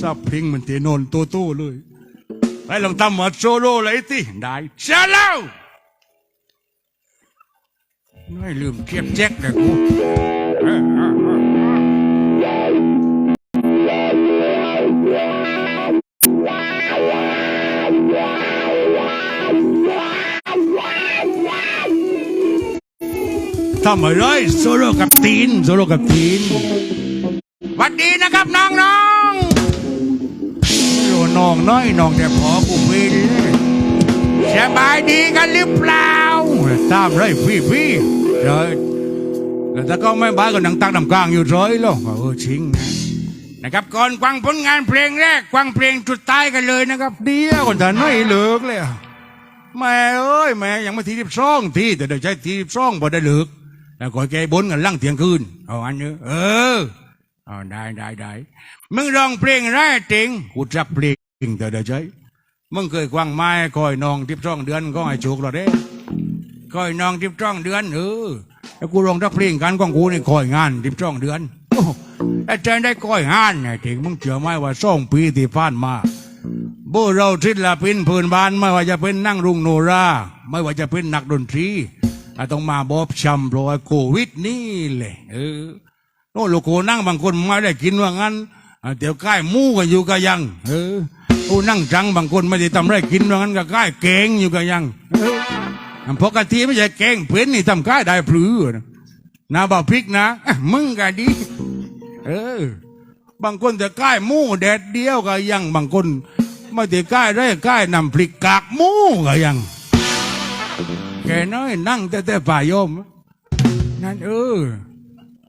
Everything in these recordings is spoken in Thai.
ซาบเพลงมันเตนนโตโต้เลย ไปลองทำมาโซโล่เลยสิได้เช้าแล้วไม่ลืมเทียบแจ็คเลยกู ทำอะไรโซโล่กับตีนโซโล่กับตีนหวัดดีนะครับน้องน้องๆโอ้น้องน้อยน้องแต่พอกูวินสบายดีกันหรือเปล่าตามไรพี่พี่เดี๋ยวแล้วก็ไม่บ้าก็นังตั้งนำกลางอยู่ร้อยแล้วเออชิงนะนะครับก่อนฟังผลงานเพลงแรกฟังเพลงจุดท้ายกันเลยนะครับเดียวก่อนแต่น้อยเลิกเลยแม่เอ้ยแม่ยังไม่ทีสิบสองทีแต่เดี๋ยวใช้ทีสิบสองพอได้เลิก แล้วก็แกบนกันลั่งเที่ยงคืนเอาอันนี้เออเอาได้ได้ได้มึงร้องเพลงไรเต็งกูจับเพลงแต่เดี๋ยวใช้มึงเคยกวางไม้คอยนองทิบสองเดือนก็ให้โชคเราเด้คอยนองทิบสองเดือนเออแล้วกูร้องทักเพลงกันของกูนี่คอยงานทิบสองเดือนโอ้แต่ใจได้คอยงานไงเต็งมึงเชื่อไหมว่าสองปีที่ผ่านมาบูเราศิลปินพื้นบ้านไม่ว่าจะเป็นนั่งรุงโนรา ไม่ว่าจะเป็นนักดนตรี อะต้องมาบอบช้ำเพราะว่าโควิดนี่เลยเออโน่นโลโกนั่งบางคนไม่ได้กินว่างั้นเดี๋ยวใกล้มู่กันอยู่ก็ยัง เออโอ้นั่งจังบางคนไม่ได้ทำไรกินว่างั้นก็ใกล้เก่งอยู่ก็ยังเอออะเพราะกะทิไม่ใช่เก่งเพื่อนนี่ทำใกล้ได้พลือนะนาบ่าวพริกนะมึงก็ดี เออ บางคนแต่ใกล้มูแดดเดียวก็ยังบางคนไม่ได้ใกล้ได้ใกล้นำพริกกากมูก็ยัง แกน้อยนั่งแต่แต่ป่าโยม นั่นเออ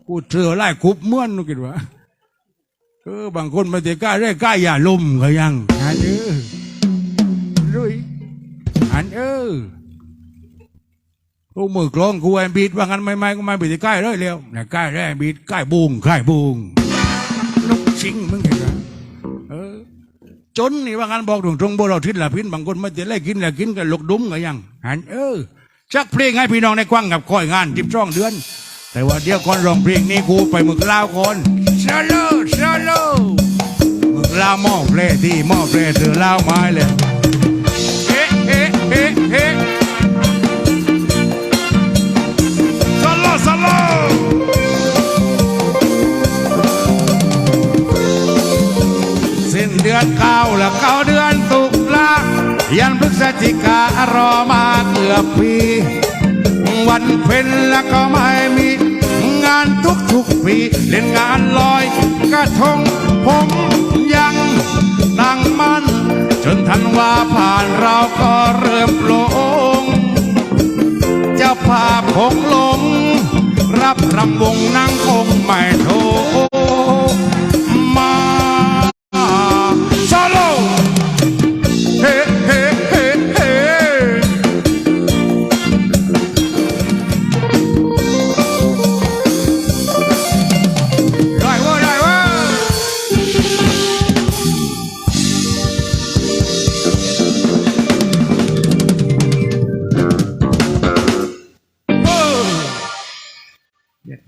กูเจอไล่คุบเมื่อนกิดว่าเออบางคนไม่ได้ใกล้ได้กล้อย่าลมก็ยังอันเออรุยอันเออกูมือกลองกูแอมบีดว่างั้นไม่ไม่ก็ไม่ไปได้ใกล้เลยเร็วนะใกล้ได้แอมบีดใกล้บุงใกล้บุงนกชิงมึงเห็นไหมเออ จนนี่ว่างั้นบอกตรงตรงๆบ่เราทิศละพินบางคนไม่ได้ไล่กินละกินกันลกดุ้มกันยังหันเออ ชักเพลงให้พี่น้องในกว้างกับคอยงานทิบช่องเดือน แต่ว่าเดี๋ยวก่อนร้องเพลงนี้กูไปมึกลาวก่อนเชลโลเชลโลมึกลาวหม้อเพลที่หม้อเพลเสือลาวไม้เลยเฮ้เฮ้เฮ้เฮ้สโลสโลสิ้นเดือนเก้าแล้วเก้าเดือนตุลา ยันพฤศจิการอมาเกือบปี วันเพ็ญแล้วก็ไม่มี งานทุกทุกปี เล่นงานลอยกระทงผมยังตั้งมั่น จนทันว่าผ่านเราก็เริ่มโปร่งเจ้าภาพคงลง รับรำวงนั่งคงไม่โท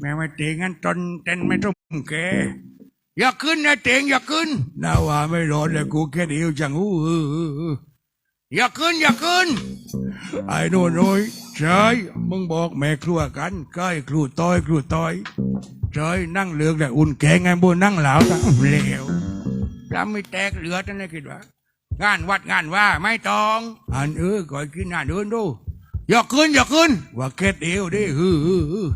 แม่ไม่เตงงั้นตนเต้นไม่ต้องแกอย่าขึ้นนะเตงอย่าขึ้นนาว่าไม่รอดเลยกูแค่เดียวจังอู้ออเอย่าขึ้นอย่าขึ้นไอ้โน่นโอ้ยใช่มึงบอกแม่ครัวกันใกล้ครูต้อยครูต้อยใช่นั่งเลือกแต่อุ่นแกงไงบนนั่งเหลาตั้งเลวพระไม่แตกเหลือตั้งแต่คิดว่างานวัดงานว่าไม่ต้องอันเออก่อยกินหน้าเดินดูอย่าขึ้นอย่าขึ้นว่าเก็ดเอวดิอฮือฮือ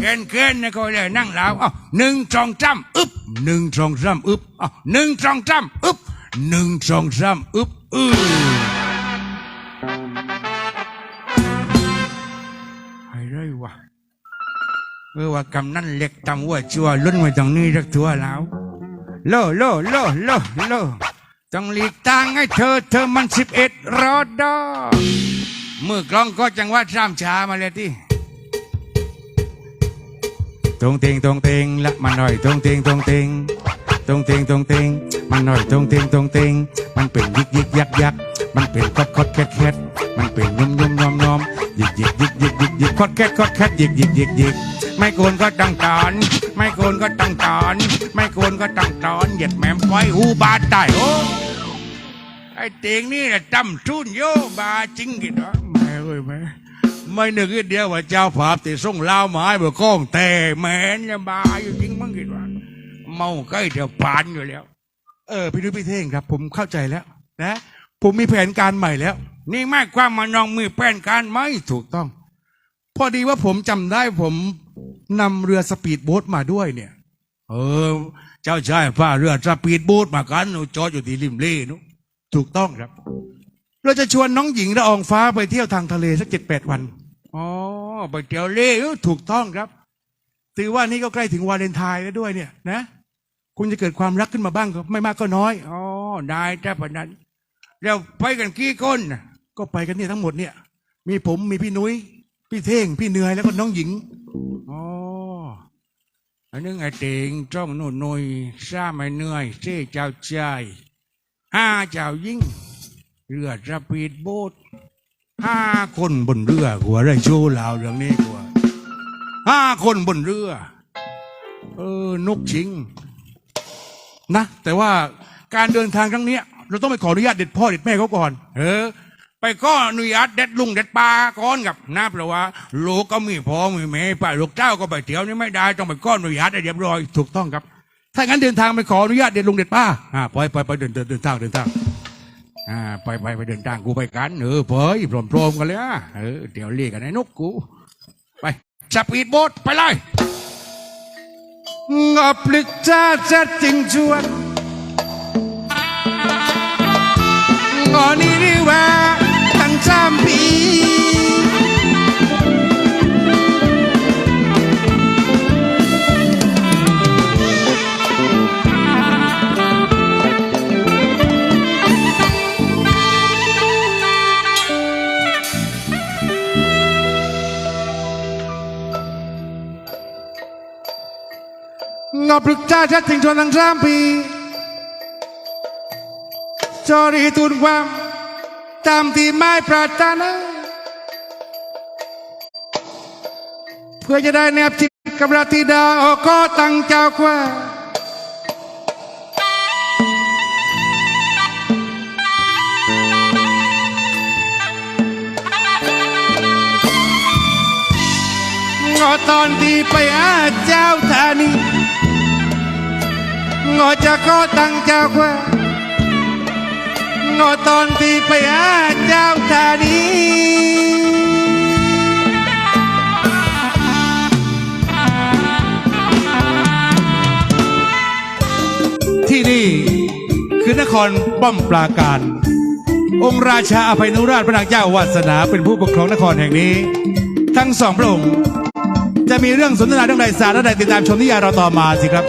เกนเกนนะก็เลยนั่งลาวอ้าวหนึ่งสองสามอึบหนึ่งสองสามอึบอ้าวหนึ่งสองสามอึบหนึ่งสองสามอึบอือไอ้ไรวะเออว่ากำนั่นเล็กตำวัวจัวลุ้นไว้ตรงนี้รักตัวแล้วโลโลโลโลโลต้องหลีกทางให้เธอ เธอมันสิบเอ็ดรอดอมือกลองก็จังหวัดสามชามาเลยที่ ตรงเตงตรงเตงละมันหน่อยตรงเตงตรงเตงตรงเตงตรงเตงมันหน่อยตรงเตงตรงเตงมันเป็นยิกยิกยักยักมันเป็นคดคดแคดแคดมันเป็นยมยมยอมยอมยิกยิกยิกยิกยิกยิกคดแคทคดแคทยิกยิกยิกยิกไม่โกนก็ตั้งตอน ไม่โกนก็ตั้งตอน ไม่โกนก็ตั้งตอนเหยียดแหมมปล่อยหูบาดได้โอ้ไอ้เตียงนี่แหละจำชุนโยบาจริงกินวะแม่เอ้ยแม่ ไม่นึกอีเดียวว่าเจ้าภาพติส่งลาวมาให้เบอก้องแต่แมนจะบาอยู่จริงมั้งกินวะเมาใกล้จะปานอยู่แล้ว เออพี่นุ้ยพี่เท่งครับ ผมเข้าใจแล้วนะผมมีแผนการใหม่แล้ว นี่ไม่ความมาน้องมีแผนการไหมถูกต้อง พอดีว่าผมจำได้ผมนำเรือสปีดโบ๊ทมาด้วยเนี่ย เออ เจ้าชายฟ้าเรือสปีดโบ๊ทมากันจอดอยู่ที่ริมเล่นุถูกต้องครับ เราจะชวนน้องหญิงละอองฟ้าไปเที่ยวทางทะเลสักเจ็ดแปดวัน อ๋อไปเที่ยวเล่ถูกต้องครับถือว่านี่ก็ใกล้ถึงวาเลนไทน์แล้วด้วยเนี่ยนะ คุณจะเกิดความรักขึ้นมาบ้างก็ไม่มากก็น้อยอ๋อได้แต่ปนั้นแล้วไปกันกี่คน ก็ไปกันเนี่ยทั้งหมดเนี่ย มีผมมีพี่นุ้ย พี่เท่ง พี่เนือยแล้วก็น้องหญิงอ๋ออันนึงไอ้เต่งจ้องโน่นน่อยซ่าไม่เหนื่อยเซ่เจ้าใจห้าเจ้ายิ่ง เรือสปีดโบ๊ท ห้าคนบนเรือหัวไรโชว์ลาวเรื่องนี้กว่าห้าคนบนเรือ เออนกจิง นะ แต่ว่าการเดินทางครั้งนี้เราต้องไปขออนุญาตเด็ดพ่อเด็ดแม่เขาก่อน เออ ไปก็อนุญาตเด็ดลุงเด็ดปลาก่อนกับนะเพราะว่าลูกก็มีพ่อมีแม่ป้าลูกเจ้าก็ไปเที่ยวนี่ไม่ได้ต้องไปก้อนอนุญาตให้เรียบร้อยถูกต้องครับ ถ้างั้นเดินทางไปขออนุญาตเด็ดลุงเด็ดป้าอ่าไปไปไปเดินเดินเดินทางเดินทางอ่า ไปไปไปเดินทางกูไปกันเออเผยพร้อมๆกันเลยอะเออเดี๋ยวเรียกกันไอ้นกกู ไปสปีดโบ๊ทไปเลยงอบลึกจ้าจะจริงชวน มที่ไม่ปรารถนาเพื่อจะได้แนบจิตกับราตรีดาโอก็ตั้งเจ้ากว่า งอตอนที่ไปอาเจ้าธานี งอจะก็ตั้งเจ้ากว่างอตอนที่ไปอาเจ้าธานีที่นี่คือนครป้อมปราการ องค์ราชาอภัยนุราชพระนางเจ้าวาสนาเป็นผู้ปกครองนครแห่งนี้ ทั้งสองพระองค์ จะมีเรื่องสนทนาเรื่องใดสาระใดติดตามชมนิยายเราต่อมาสิครับ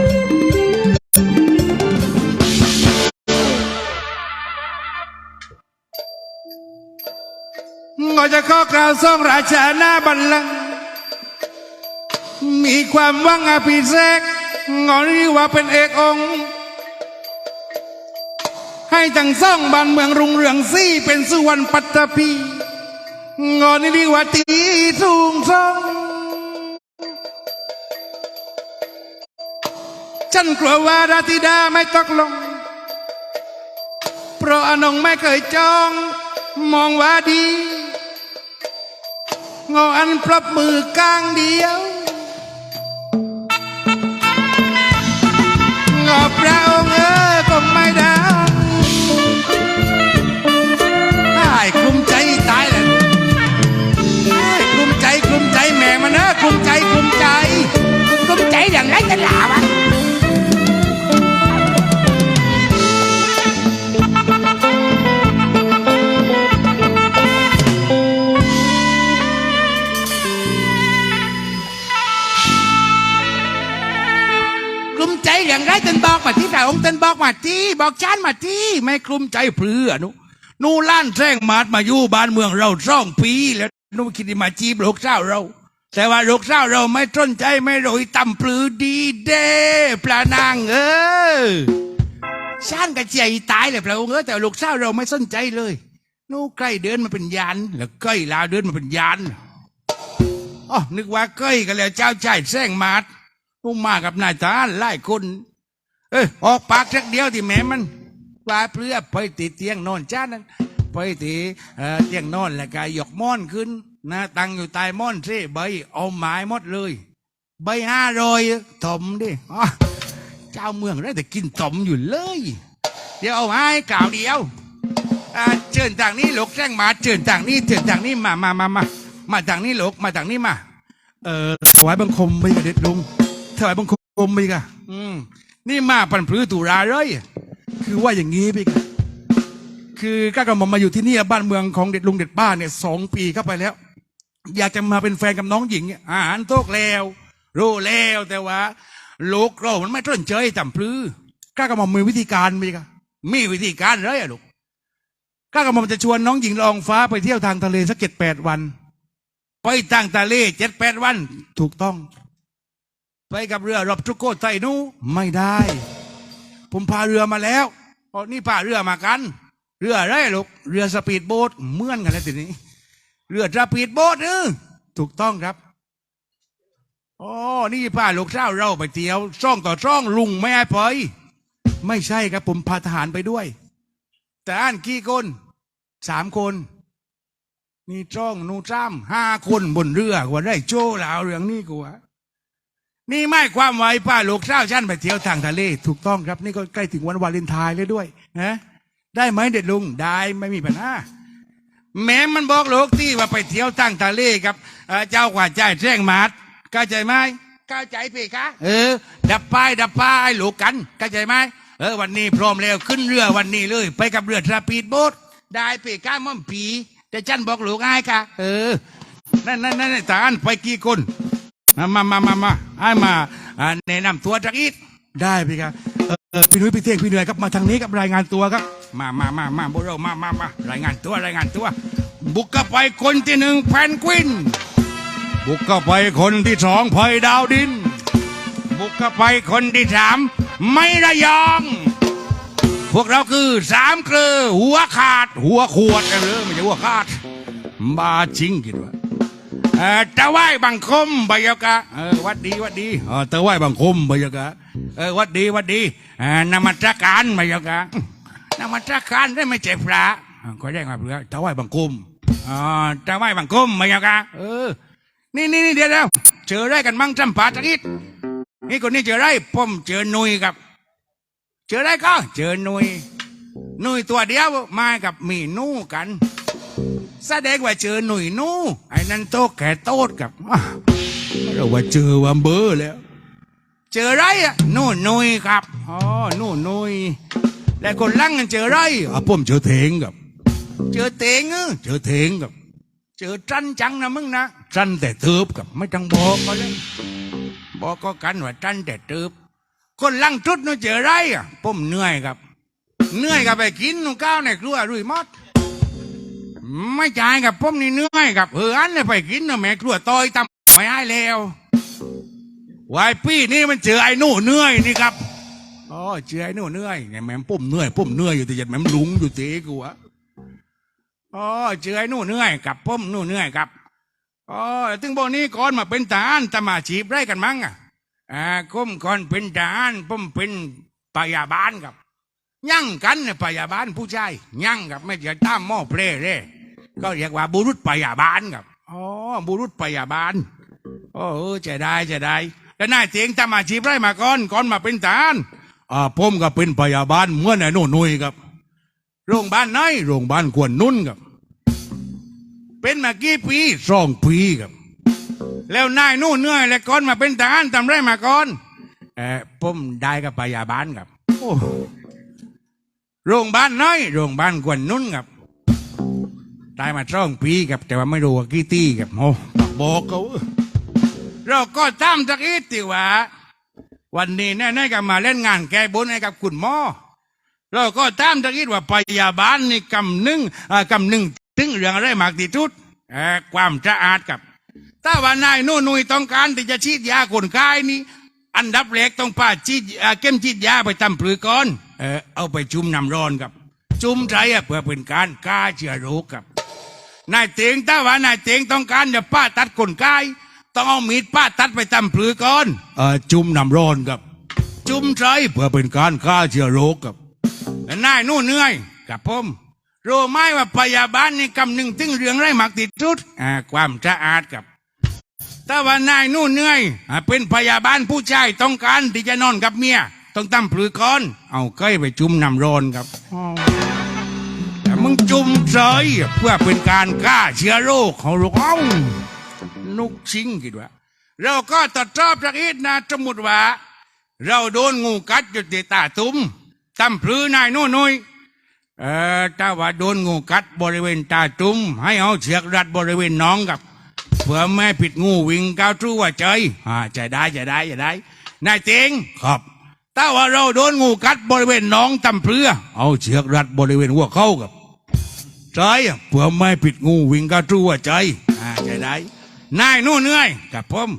งอจะข้อกล่าวส่งราชาหน้าบัลลังก์มีความหวังอภิเษกงอนี่ว่าเป็นเอกองค์ ให้ทั้งซ่องบ้านเมืองรุงเรืองซี่เป็นสุวรรณปัตตภีงอนี่ดีว่าตีสูงส่องฉันกลัวว่าราธิดาไม่ตกลง เพราะอนงไม่เคยจอง มองว่าดี งออันปรับมือกลางเดียว มาที่พระองค์เต้นบอกมาที่บอกชานมาที่ไม่กลุ้มใจเพื่อนูหนูล้านแซงมาดมาอยู่บ้านเมืองเราซ่องปีแล้วนูคิดมาจีบลูกสาวเรา แต่ว่าลูกสาวเราไม่ต้นใจไม่โรยต่ำปลือดีเด้ปลานางเออชานกระเจียตายเลยพระองค์เออแต่ลูกสาวเราไม่สนใจเลยนู่ใกล้เดินมาเป็นยานแล้วใกล้ลาเดินมาเป็นยานอ๋อนึกว่าใกล้กันแล้วเจ้าชายแซงมาดนู่มากับนายทหารไล่คน เอ้ยออกปากสักเดียวที่แม่มันปลาเปลือไปติดเตียงนอนจ้านั้นไปติเอ่อเตียงนอนแล้วก็ยกม้อนขึ้นนะตั้งอยู่ใต้ม้อนเซ่ใบเอาไม้หมดเลย ใบห้าร้อยถมดิเจ้าเมืองได้แต่กินถมอยู่เลย เดี๋ยวเอาไม้กล่าวเดียวเชิญทางนี้หลกแจ้งมาเชิญทางนี้เชิญทางนี้มามามามามาทางนี้หลกมาทางนี้มา เอ่อถวายบังคมไปกับเด็ดลุงถวายบังคมไปกะอืม นี่มาปันพลื้ตุราเลยคือว่าอย่างนี้พี่กะคือก้ากระหม่อมมาอยู่ที่นี่บ้านเมืองของเด็ดลุงเด็ดป้าเนี่ยสองปีเข้าไปแล้ว อยากจะมาเป็นแฟนกับน้องหญิงเนี่ยอาหารโต๊ะแล้วรู้แล้วแต่ว่าลูกเรามันไม่ต้นเจยต่ำพลื้อก้ากระหม่อมมีวิธีการมีกะมีวิธีการเลยอะลูกก้ากระหม่อมจะชวนน้องหญิงลอองฟ้าไปเที่ยวทางทะเลสักเจ็ดแปดวัน ไปตั้งทะเลเจ็ดแปดวัน ถูกต้อง ไปกับเรือรบทุกโกไทยนู้ไม่ได้ ผมพาเรือมาแล้วอ๋อนี่พาเรือมากัน เรืออะไรลูกเรือสปีดโบ๊ทเหมือนกันแล้วทีนี้ เรือสปีดโบ๊ทเออถูกต้องครับอ๋อนี่พาลูกเจ้าเราไปเที่ยวช่องต่อช่องลุงไม่ให้ไปไม่ใช่ครับผมพาทหารไปด้วย แต่อ่านกี่คนสามคนนี่จ้องนูจ้ำห้าคนบนเรือกว่าได้โจ้ลาวเรื่องนี้กูวะ นี่ไม่ความไว้ป้าลูกเศร้าฉันไปเที่ยวทางทะเลถูกต้องครับ นี่ก็ใกล้ถึงวันวาเลนไทน์แล้วด้วยนะได้ไหมเด็ดลุงได้ไม่มีปัญหาแม้มันบอกลูกที่ว่าไปเที่ยวทางทะเลครับเออเจ้ากว่าใจแจ้งมาดเข้าใจไหมเข้าใจพี่คะเออ ดับป้ายดับป้ายลูกกันเข้าใจไหมเออวันนี้พร้อมแล้วขึ้นเรือวันนี้เลย ไปกับเรือสปีดโบ๊ทได้พี่ก้าม่อมผีแต่ฉันบอกลูกง่ายค่ะ เออนั่นนั่นนั่นทหารไปกี่คนมามามามามา ให้มาอ่าแนะนำตัวจักอีกได้พี่ครับเออพี่นุ้ยพี่เท่งพี่เหนื่อยครับมาทางนี้ครับรายงานตัวครับ มามามามาบุเรามามามารายงานตัวรายงานตัว บุกเข้าไปคนที่หนึ่งแพนกวิน บุกเข้าไปคนที่สองพลอยดาวดิน บุกเข้าไปคนที่สามไม่ระยอง พวกเราคือสามเกลือหัวขาด หัวขวดเออไม่ใช่หัวขาด บาชิงคิดว่า เออตะไหว้บังคมบายกะเออวัดดีวัดดีเออตะไหว้บังคมบายกะเออวัดดีวัดดีเออนมัสการบายกะนมัสการได้ไม่เจ็บพระก็ได้ครับเพื่อตะไหว้บังคมอ๋อตะไหว้บังคมบายกะเออนี่นี่นี่เดี๋ยวเดี๋ยวเจอได้กันมั่งจำปาตะกิดนี่คนนี้เจอได้ผมเจอหนุยครับ เจอได้ก็เจอหนุยหนุยตัวเดียวมากับมีนู่กัน แสดงว่าเจอหนุยหนูไอ้นั่นโตแก่โตดกับอ้าวเราว่าเจอว่าเบอร์แล้ว เจอไรอะหนู่นหนุยครับอ๋อหนู่นหนุยแล้วคนลังกันเจอไรอะผมเจอเถงกับ เจอเถงเออเจอเถงกับ เจอจันจังนะมึงนะจันแต่เติบกับไม่ต้องบอกก็เลยบอกก็กันว่าจันแต่เติบคนลังจุดนู่นเจอไรอะผมเหนื่อยครับเหนื่อยกับไปกินนู่นข้าวในครัวรุ่ยมอด ไม่จ่ายกับผมนี่เหนื่อยกับเอออันเนี่ยไปกินนะแม่ครัวต่อยตำไม่ให้แล้ววายพี่นี่มันเจอไอ้หนู่เหนื่อยนี่ครับอ๋อเจอไอ้หนู่เหนื่อยไงแม่ปุ่มเหนื่อยปุ่มเหนื่อยอยู่แต่ยัดแม่ลุงอยู่เตะกูวะอ๋อเจอไอ้หนู่เหนื่อยกับปุ่มหนู่เหนื่อยครับอ๋อถึงบอกนี้ก่อนมาเป็นทหารตมาชีพไรกันมั้งอะอ่าก้มก่อนเป็นทหารผมเป็นพยาบาลครับยั่งกันเนี่ยพยาบาลผู้ชายยั่งกับไม่ใช่ตามหม้อเพลเร่ ก็เรียกว่าบุรุษพยาบาลครับอ๋อบุรุษพยาบาลโอ้เจะได้จะได้แล้วนายเตียงทำอาชีพไรมาก่อนก่อนมาเป็นทหารอ่าผมก็เป็นพยาบาลเมื่อนไอ้โน่นนุยครับ โรงพยาบาลไหนโรงพยาบาลกวนนุ่นครับ เป็นมากี่ปีสองปีครับ แล้วนายนู่นเหนื่อยแล้วก่อนมาเป็นทหารทำไรมาก่อนเออผมได้กับพยาบาลครับโอ้โรงพยาบาลน้อยโรงพยาบาลกวนนุ่นครับ ตายมาช่องปีครับแต่ว่าไม่รู้ว่ากี่ตีครับโอ้บอกเขาเราก็ตามสักอีติว่า วันนี้แน่ๆก็มาเล่นงานแก้บนให้กับคุณหมอเราก็ตามสักอีว่าพยาบาลนี่กำหนึ่งอ่ากำหนึ่งถึงเรื่องอะไรมากที่สุดเออความสะอาดครับ ถ้าว่านายนู่นนุยต้องการที่จะฉีดยาคนไข้นี่อันดับแรกต้องป้าฉีดอ่าเข้มฉีดยาไปทำปลือก่อน เออเอาไปจุ่มน้ำร้อนครับ จุ่มใจเพื่อเป็นการฆ่าเชื้อโรคครับ นายเตียงถ้าว่านายเตียงต้องการจะป้าตัดคนกายต้องเอามีดป้าตัดไปตำปลือก่อนเออจุ่มน้ำร้อนครับ จุ่มใจเพื่อเป็นการฆ่าเชื้อโรคครับนายนู่นเหนื่อยกับผมรู้ไหมว่าพยาบาลนี่กำหนึ่งถึงเรื่องไรหมากติดชุดอ่าความสะอาดครับถ้าว่านายนู่นเหนื่อยเป็นพยาบาลผู้ชายต้องการที่จะนอนกับเมียต้องตั้มปลือก่อน เอาเคยไปจุ่มน้ำร้อนครับ มึงจุ่มเฉยเพื่อเป็นการฆ่าเชื้อโรคเขาลูกเอ้านุกชิงคิดว่า เราก็ตัดชอบจากอีกนะสมมติว่า เราโดนงูกัดอยู่ที่ตาตุ้มตั้มปลือนายนู่นนุยเออถ้าว่าโดนงูกัดบริเวณตาตุ้ม ให้เอาเชือกรัดบริเวณน้องกับเพื่อแม่ผิดงูวิ่งก้าวทั่วใจอ่าจะได้จะได้จะได้นายเต็งครับ ถ้าว่าเราโดนงูกัดบริเวณน้องตำเพลือ เอาเชือกรัดบริเวณหัวเข้ากับ ใจเพื่อไม่ผิดงูวิ่งก้าวทั่วใจอ่าจได้นายนู่นเหนื่อยกับผม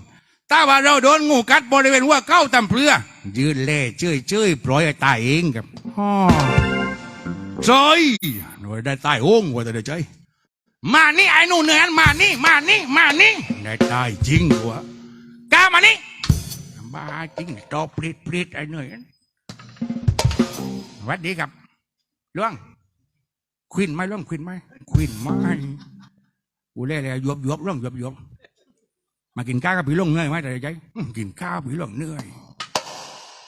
ถ้าว่าเราโดนงูกัดบริเวณหัวเข้าตำเพลือ ยืนเล่เจ้ยเจ้ยปล่อยให้ตายเองครับอ๋อใจหน่วยได้ตายโอ้งว่าแต่เดี๋ยวใจมานี่ไอ้นู่นเหนื่อนมานี่มานี่มานี่ได้ได้จริงวะกล้ามานี่บ้าจริงตอปลิดปลิดไอ้เหนื่อยวัดดีครับล่วง ควินไหมล่วงควินไหมควินไหมกูเล่เลยยบยบล่วงยบยบมากินข้าวกับผีล่วงเหนื่อยไหมแต่ใจกินข้าวผีล่วงเหนื่อย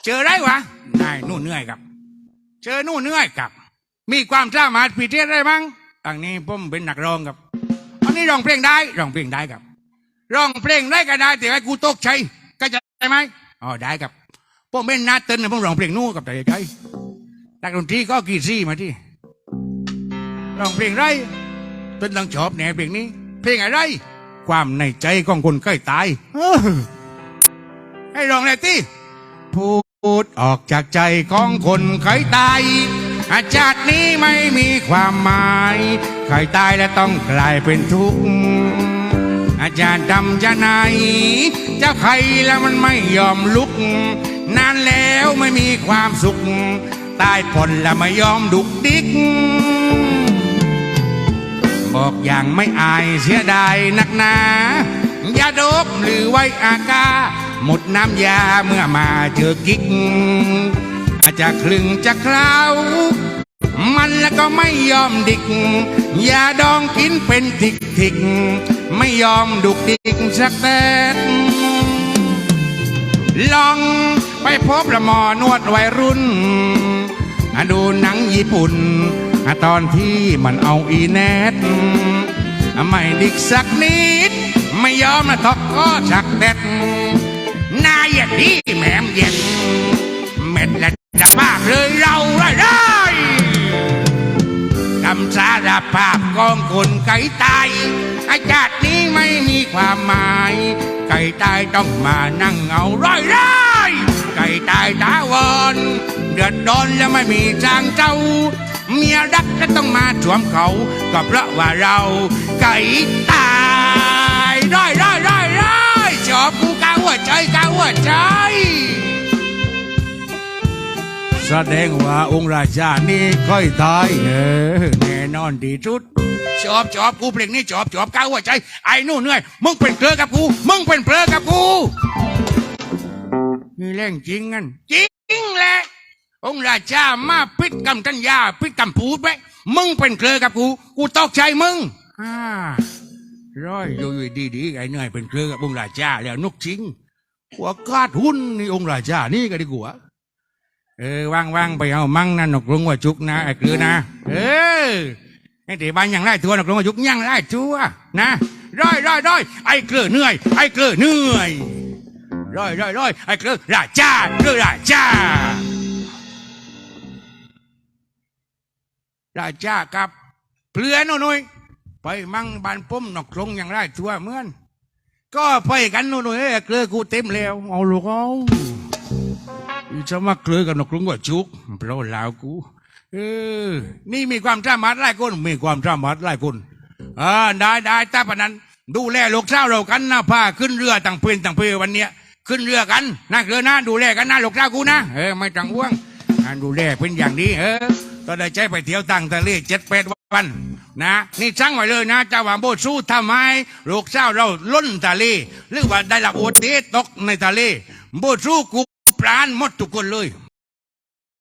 เจอได้วะนายนู่นเหนื่อยครับ เจอนู่นเหนื่อยครับ มีความสามารถพิเศษอะไรมั้งอันนี้ผมเป็นนักร้องครับอันนี้ร้องเพลงได้ร้องเพลงได้ครับร้องเพลงได้ก็ได้แต่ให้กูตกใจก็จะได้ไหมอ๋อได้ครับผมเป็นนาเต้นนะผมร้องเพลงนู่นกับแต่ใจนักดนตรีก็กีซี่มาที่ ร้องเพลงไรต้นต้องชอบแนวเพลงนี้ เพลงอะไร ความในใจของคนเคยตายให้ร้องเลยที่พูดออกจากใจของคนเคยตายอาจาตินี้ไม่มีความหมายใครตายแล้วต้องกลายเป็นทุกข์อาจารย์ดำจะไหนเจ้าใครแล้วมันไม่ยอมลุก นานแล้วไม่มีความสุข ตายผลแล้วไม่ยอมดุกดิก บอกอย่างไม่อายเสียดายนักหนาอย่าดบหรือไว้อากา หมดน้ำยาเมื่อมาเจอกิ๊ก อาจจะคลึงจะเคล้ามันแล้วก็ไม่ยอมดิกอย่าดองกินเป็นทิกทิก ไม่ยอมดุกดิกสักแตกลองไปพบละหมอนวดวัยรุ่น ดูหนังญี่ปุ่น ตอนที่มันเอาอีแนทไม่ดิกสักนิด ไม่ยอมนะทอกก็ชักเด็ดนายอย่าดีแหมมเย็นเม็ดและจะภาพเลยเราได้ได้คำสารภาพกองคนไก่ตายอาจาตินี้ไม่มีความหมาย ไก่ตายต้องมานั่งเอาร้อยร้อยไก่ตายตาวอนเดือดร้อนแล้วไม่มีจางเจ้า เมียรักก็ต้องมาสวมเขาก็เพราะว่าเราไก่ตายร้อยร้อยร้อยร้อยชอบกูกาหัวใจกาหัวใจแสดงว่าองค์ราชานี่ค่อยตายเออแน่นอนดีจุดชอบชอบกูเพลงนี้ชอบชอบก้าวหัวใจ ไอ้นู่นเหนื่อยมึงเป็นเพลอกับกู มึงเป็นเพลอกับกูนี่เร่งจริงงั้นจริงแหละ องค์ราชามาพิดกำทัญญาพิดกำพูดไปมึงเป็นเพลอกับกู กูตกใจมึงอ่าร้อยอยู่ดีๆไอ้เนื่อยเป็นเพลอกับองค์ราชาแล้วนกจริงหัวกาดหุ้นนี่องค์ราชานี่ก็ดีกว่าเออว่างๆไปเอามั่งนะนกลงว่าจุกนะไอ้เกลือนะ เออไอ้เดี๋ยวบ้านยังไล่ตัวนกลงว่าจุกยังไล่ตัวนะร้อยร้อยร้อยไอ้เกลือเหนื่อย ไอ้เกลือเหนื่อยร้อยร้อยร้อยไอ้เกลือราชาเกลือราชา ราชากับเปลือหน่อยไปมั่งบานปุ้มนกลงอยังไล่ตัวเมือน ก็ไปกันหน่อยเกลือกูเต็มแล้วเอาลูกเอาจะมาเกลือกับนกกรุงว่าจุกเพราะลาวกูเออนี่มีความสามารถหลายคนมีความสามารถหลายคนอ่าได้ได้ต่ปนั้น ดูแลลูกสาวเรากันนะพาขึ้นเรือต่างเพื่นต่างเพื่อวันเนี้ยขึ้นเรือกันนะเกลือนะดูแลกันนะลูกสาวกูนะเออไม่ต้องห่วงอ่าดูแลเป็นอย่างดีเออ ก็ได้ใจไปเที่ยวต่างทะเลเจ็ดแปดวันนะ นี่สั่งไว้เลยนะเจ้าหว่าโบสู้ทำไมลูกเจ้าเราล้นทะเลหรือว่าได้รับอุบัติเหตุตกในทะเลโบสู้กูปราณหมดทุกคนเลย